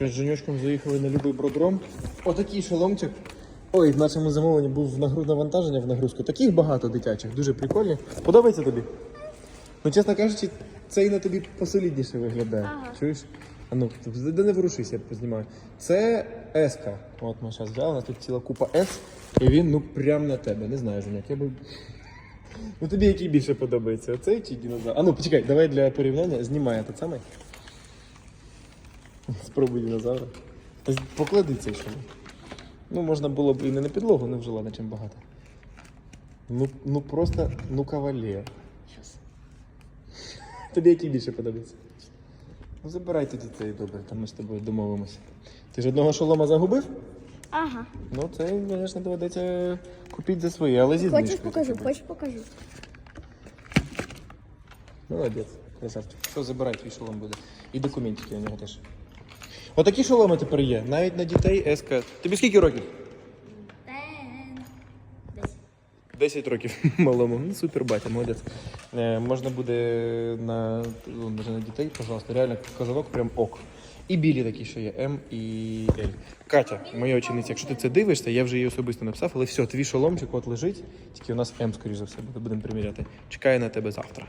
Щось з Женечком заїхали на любий бродром. Отакий шоломчик. Ой, в нашому замовленні був нагруз навантаження в нагрузку. Таких багато дитячих, дуже прикольні. Подобається тобі? Ну, чесно кажучи, цей на тобі посолідніше виглядає. Ага. Чуєш? А ну, де не ворушись, я познімаю. Це С-ка. От ми зараз взяли, у нас тут ціла купа С, і він ну прям на тебе. Не знаю, Женяк, я би. Ну тобі який більше подобається? Оцей чи динозавр? А ну почекай, давай для порівняння знімай той самий. Спробуй динозавра. Поклади цей шолом. Ну, можна було б і не на підлогу, не вже ладно, чим багато. Ну, ну просто, ну кавалер. Щас. Тобі який більше подобається? Ну забирай тоді цей добре, там ми з тобою домовимося. Ти ж одного шолома загубив? Ага. Ну, це, звісно, доведеться купити за своє, але зі Хочеш покажу, хочеш покажу. Молодець, красавчик. Все, забирай, твій шолом буде. І документики у нього теж. Отакі шоломи тепер є. Навіть на дітей СК. Тобі скільки років? Десь. 10 років малому. Ну, супер батя, молодець. Е, можна буде на, ну, на дітей, пожалуйста, реально козовок прям ок. І білі такі, що є М і Л. Катя, моя учениця, якщо ти це дивишся, я вже її особисто написав, але все, твій шоломчик от лежить, тільки у нас М, скоріш за все, буде, будемо приміряти. Чекаю на тебе завтра.